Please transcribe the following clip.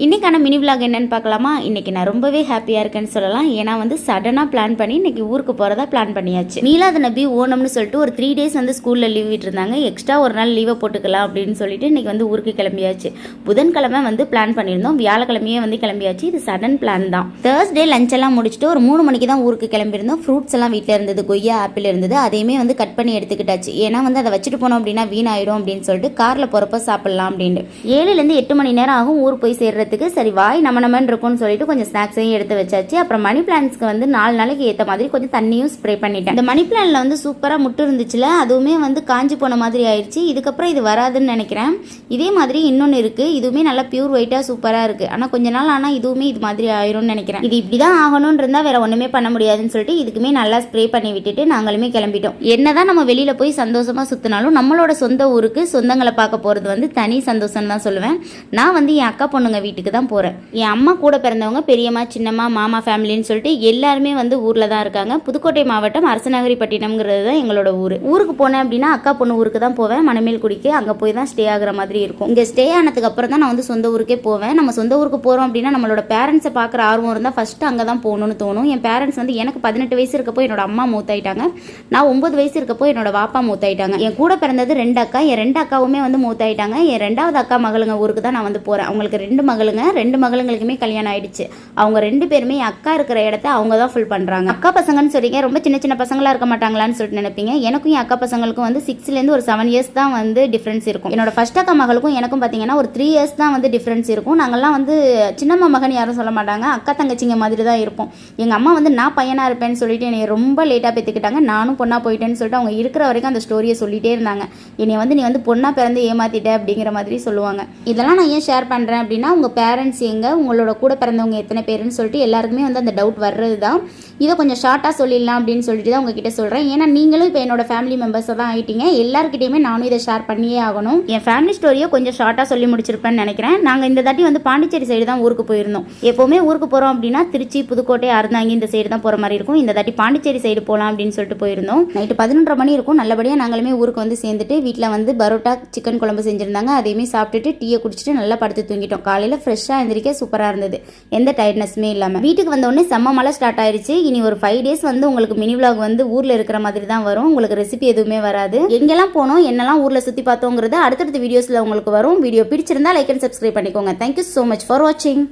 இன்றைக்கான mini vlog என்னென்னு பார்க்கலாமா? இன்றைக்கி நான் ரொம்பவே ஹாப்பியாக இருக்கேன்னு சொல்லலாம். ஏன்னா வந்து சடனாக பிளான் பண்ணி இன்றைக்கி ஊருக்கு போகிறதா பிளான் பண்ணியாச்சு. மீலாத நபி ஓணம்னு சொல்லிட்டு ஒரு த்ரீ டேஸ் வந்து ஸ்கூலில் லீவ் விட்டுருந்தாங்க. எக்ஸ்ட்ரா ஒரு நாள் லீவை போட்டுக்கலாம் அப்படின்னு சொல்லிட்டு இன்றைக்கி வந்து ஊருக்கு கிளம்பியாச்சு. புதன்கிழமை வந்து பிளான் பண்ணியிருந்தோம். வியாழக்கிழமையே வந்து கிளம்பியாச்சு. இது சடன் பிளான் தான். தேர்ஸ்டே லஞ்ச் எல்லாம் முடிச்சுட்டு ஒரு மூணு மணிக்கு தான் ஊருக்கு கிளம்பியிருந்தோம். ஃப்ரூட்ஸ் எல்லாம் வீட்டில் இருந்தது. கொய்யா ஆப்பிள் இருந்தது. அதையுமே வந்து கட் பண்ணி எடுத்துக்கிட்டாச்சு. ஏன்னா வந்து அதை வச்சுட்டு போனோம் அப்படின்னா வீணாயிடும் அப்படின்னு சொல்லிட்டு காரில் போகிறப்ப சாப்பிட்லாம் அப்படின்ட்டு. ஏழுலேருந்து எட்டு மணி நேரம் ஆகும். ஊர் போய் சேர்றதுக்கு சரி வாய் நம்ம நம்மன்னு இருக்கும்னு சொல்லிட்டு கொஞ்சம் ஸ்நாக்ஸையும் எடுத்து வச்சாச்சு. அப்புறம் மணி பிளான்ஸ்க்கு வந்து நாலு நாளைக்கு ஏற்ற மாதிரி கொஞ்சம் தண்ணியும் ஸ்ப்ரே பண்ணிட்டேன். இந்த மணி பிளான்ல வந்து சூப்பராக முட்டு இருந்துச்சுல அதுவுமே வந்து காஞ்சி போன மாதிரி ஆயிடுச்சு இதுக்கப்புறம் இது வராதுன்னு நினைக்கிறேன். இதே மாதிரி இன்னொன்று இருக்கு. இதுவுமே நல்லா பியூர் ஒயிட்டாக சூப்பராக இருக்கு. ஆனால் கொஞ்ச நாள் ஆனால் இதுவுமே இது மாதிரி ஆயிரும்னு நினைக்கிறேன். இது இப்படி தான் ஆகணும்னு இருந்தால் வேற ஒன்றுமே பண்ண முடியாதுன்னு சொல்லிட்டு இதுக்குமே நல்லா ஸ்ப்ரே பண்ணி விட்டுட்டு நாங்களுமே கிளம்பிட்டோம். என்னதான் நம்ம வெளியில போய் சந்தோஷமா சுத்தினாலும் நம்மளோட சொந்த ஊருக்கு சொந்தங்களை பார்க்க போறது வந்து தனி சந்தோஷம் தான் சொல்லுவேன். நான் வந்து என் அக்கா பொண்ணுங்க வீட்டுக்கு தான் போகிறேன் என் அம்மா கூட பிறந்தவங்க பெரியம்மா சின்னம்மா மாமா ஃபேமிலின்னு சொல்லிட்டு எல்லாருமே வந்து ஊரில் தான் இருக்காங்க. புதுக்கோட்டை மாவட்டம் அரசநகரிப்பட்டினம்ங்கிறது தான் எங்களோட ஊர். ஊருக்கு போனேன் அப்படின்னா அக்கா பொண்ணு ஊருக்கு தான் போவேன். மணமேல் குடிக்கு. அங்கே போய் தான் ஸ்டே ஆகிற மாதிரி இருக்கும். இங்கே ஸ்டே ஆனதுக்கு அப்புறம் தான் நான் வந்து சொந்த ஊருக்கே போவேன். நம்ம சொந்த ஊருக்கு போகிறோம் அப்படின்னா நம்மளோட பேரண்ட்ஸை பார்க்குற ஆர்வம் இருந்தால் ஃபஸ்ட்டு அங்கே தான் போகணும்னு தோணும். என் பேரண்ட்ஸ் வந்து எனக்கு பதினெட்டு வயசு இருக்கப்போ என்னோட அம்மா மூத்தாயிட்டாங்க. நான் ஒன்பது வயசு இருக்கப்போ என்னோட வாப்பா மூத்தாயிட்டாங்க. என் கூட பிறந்தது ரெண்டு அக்கா. என் ரெண்டு அக்காவுமே வந்து மூத்தாயிட்டாங்க. என் ரெண்டாவது அக்கா மகளுங்க ஊருக்கு தான் நான் வந்து போகிறேன் அவங்களுக்கு ரெண்டு மகள் மகளுங்க ரெண்டு மகளுங்களுக்குமே கல்யாணம் ஆயிடுச்சு. அவங்க ரெண்டு பேருமே அக்கா இருக்கிற இடத்த அவங்க தான் ஃபுல் பண்ணுறாங்க அக்கா பசங்கன்னு சொல்றீங்க ரொம்ப சின்ன சின்ன பசங்களா இருக்க மாட்டாங்களான்னு சொல்லிட்டு நினைப்பீங்க. எனக்கும் என் அக்கா பசங்களுக்கும் வந்து சிக்ஸ்லேருந்து ஒரு செவன் இயர்ஸ் தான் வந்து டிஃப்ரென்ஸ் இருக்கும். என்னோட ஃபர்ஸ்ட் அக்கா மகளுக்கும் எனக்கும் பார்த்தீங்கன்னா ஒரு த்ரீ இயர்ஸ் தான் வந்து டிஃப்ரென்ஸ் இருக்கும். நாங்கள்லாம் வந்து சின்னம்மா மகன் யாரும் சொல்ல மாட்டாங்க. அக்கா தங்கச்சிங்க மாதிரி தான் இருப்போம். எங்கள் அம்மா வந்து நான் பையனாக இருப்பேன்னு சொல்லிட்டு என்னை ரொம்ப லேட்டாக பெற்றுக்கிட்டாங்க நானும் பொண்ணாக போயிட்டேன்னு சொல்லிட்டு அவங்க இருக்கிற வரைக்கும் அந்த ஸ்டோரியை சொல்லிட்டே இருந்தாங்க. என்னை வந்து நீ வந்து பொண்ணாக பிறந்து ஏமாத்திட்ட அப்படிங்கிற மாதிரி சொல்லுவாங்க. இதெல்லாம் நான் ஏன் ஷேர் பண்ணுறேன் அப்படின்னா உங்கள் பேரண்ட்ஸ் எங்கே உங்களோட கூட பிறந்தவங்க எத்தனை பேருன்னு சொல்லிட்டு எல்லாருக்குமே வந்து அந்த டவுட் வர்றது தான் இதை கொஞ்சம் ஷார்ட்டாக சொல்லிடலாம் அப்படின்னு சொல்லிட்டு தான் உங்ககிட்ட சொல்கிறேன் ஏன்னா நீங்களும் இப்போ என்னோட ஃபேமிலி மெம்பர்ஸாக தான் ஆகிட்டீங்க எல்லாருக்கிட்டையுமே நானும் இதை ஷேர் பண்ணியே ஆகணும். என் ஃபேமிலி ஸ்டோரியை கொஞ்சம் ஷார்ட்டாக சொல்லி முடிச்சிருப்பேன்னு நினைக்கிறேன். நாங்கள் இந்த தாட்டி வந்து பாண்டிச்சேரி சைடு தான் ஊருக்கு போயிருந்தோம். எப்போவுமே ஊருக்கு போகிறோம் அப்படின்னா திருச்சி புதுக்கோட்டை அருந்தாங்கி இந்த சைடு தான் போகிற மாதிரி இருக்கும். இந்த தாட்டி பாண்டிச்சேரி சைடு போகலாம் அப்படின்னு சொல்லிட்டு போயிருந்தோம். நைட்டு பதினொன்றரை மணி இருக்கும். நல்லபடியாக நாங்களுமே ஊருக்கு வந்து சேர்ந்துட்டு வீட்டில் வந்து பரோட்டா சிக்கன் குழம்பு செஞ்சுருந்தாங்க. அதையுமே சாப்பிட்டுட்டு டீயை குடிச்சிட்டு நல்லா படுத்து தூங்கிட்டோம். காலையில் ஃப்ரெஷ்ஷாக எந்திரிக்க சூப்பராக இருந்தது. எந்த டயர்ட்னஸுமே இல்லாமல் வீட்டுக்கு வந்த உடனே செம்ம மழை ஸ்டார்ட் ஆயிருச்சு இனி ஒரு ஃபைவ் டேஸ் வந்து உங்களுக்கு மினி விளாக் வந்து ஊரில் இருக்கிற மாதிரி தான் வரும். உங்களுக்கு ரெசிபி எதுவுமே வராது. எங்கெல்லாம் போனோம் என்னெல்லாம் ஊரில் சுற்றி பார்த்தோங்கிறது அடுத்தடுத்த வீடியோஸில் உங்களுக்கு வரும். வீடியோ பிடிச்சிருந்தா லைக் அண்ட் சப்ஸ்கிரைப் பண்ணிக்கோங்க. Thank you so much for வாட்சிங்